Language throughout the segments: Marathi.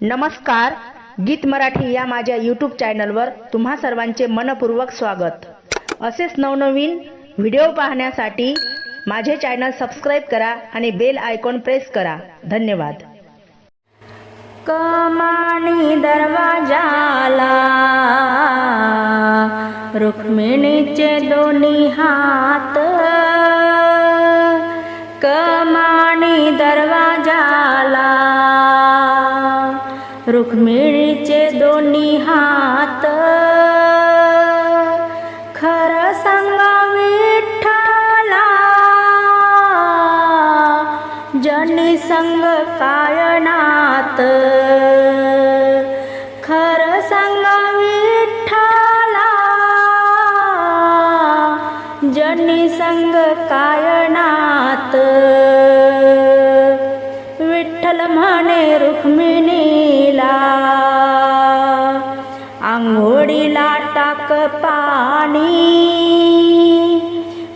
नमस्कार गीत मराठी या माझ्या यूट्यूब चॅनलवर तुम्हा सर्वांचे मनपूर्वक स्वागत. असेच नवनवीन व्हिडिओ पाहण्यासाठी माझे चॅनल सबस्क्राईब करा आणि बेल आयकॉन प्रेस करा. धन्यवाद. कमानी दरवाजाला रुक्मिणीचे दोन्ही हात. कमानी दरवाजाला मिळचे दोन्ही हात. खरं सांगा विठ्ठला जनी संग कायनात. खरं सांगा विठ्ठला जनी संग कायनात. आंघोळीला टाक पाणी.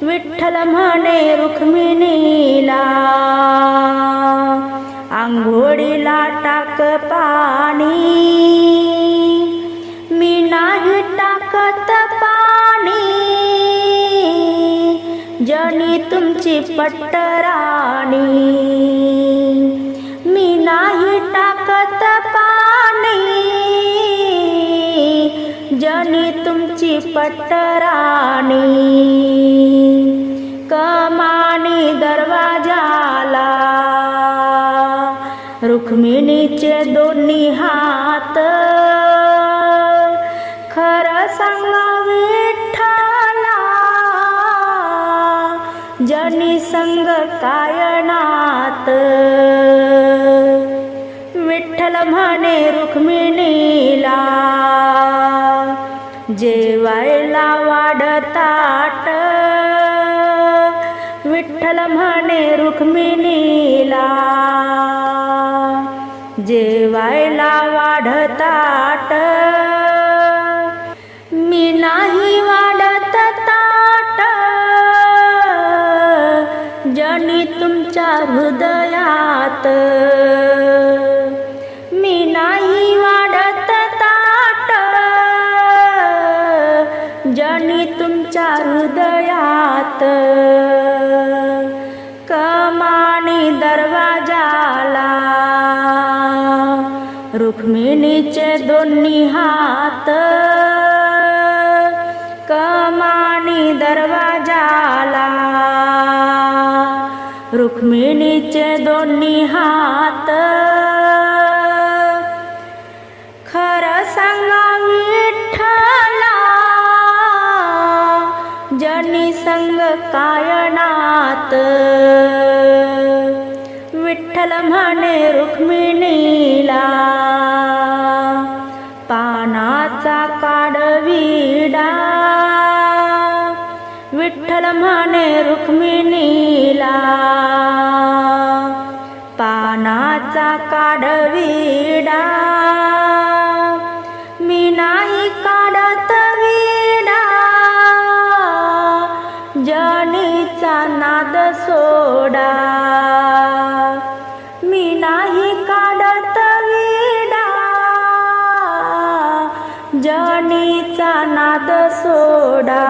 विठ्ठल म्हणे रुक्मिणीला आंघोळीला टाक पाणी. मी नाही टाकत पाणी. जनी तुमची पट्टराणी. जनी तुमची पट्टराणी कमानी दरवाजाला. रुक्मिणीचे दोन्ही हात. खरं सांगा विठ्ठला. जनी संग कायनात विठ्ठल म्हणे रुक्मिणीला. जेवायला वाढताट विठ्ठल म्हणे रुक्मिणीला जेवायला वाढताट मी नाही वाढत ताट. जनी तुमच्या हृदयात. तुमच्या हृदयात कमानी दरवाजाला. रुक्मिणीचे दोन्ही हात. कमानी दरवाजाला. रुक्मिणीचे दोन्ही हात. खरं सांगा विठ्ठल त्यांनी संग कायनात विठ्ठल म्हणे रुक्मिणीला पानाचा काढविडा विठ्ठल म्हणे रुक्मिणीला पानाचा काढविडा मी नाही काढत चा नाद सोडा. मी नाही काढत विडा. जनीचा नाद सोडा.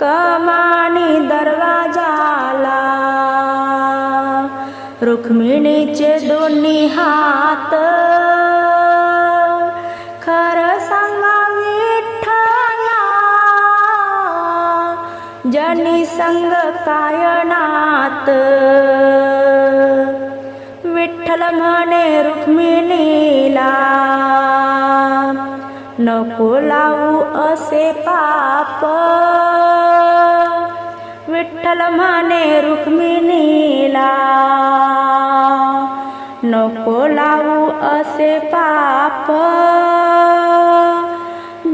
कमानी दरवाजाला. रुक्मिणीचे दोन्ही हात. खरं निसंग कायनात. विठ्ठल म्हणे रुक्मिणीला नको लावू असे पाप. विठ्ठल म्हणे रुक्मिणीला नको लावू असे पाप.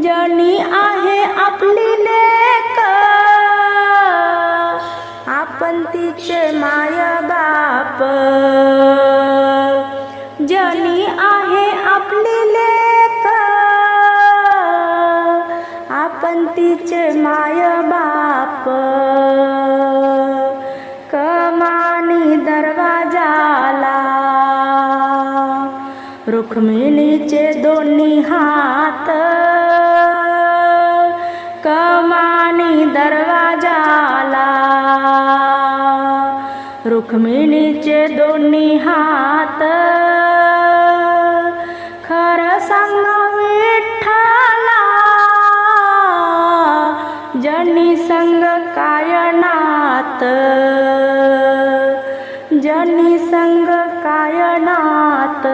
जनी आहे आपली आपण तिचे माय बाप. जनी आहे आपली लेख. आपण तिचे माय बाप. कमानी दरवाजाला. रुक्मिणीचे दोन्ही हात. कमानी दरवाजाला. रुक्मिणीचे दोन्ही हात. खरं सांग विठ्ठला जनी संग कायनात. जनी संग कायनात.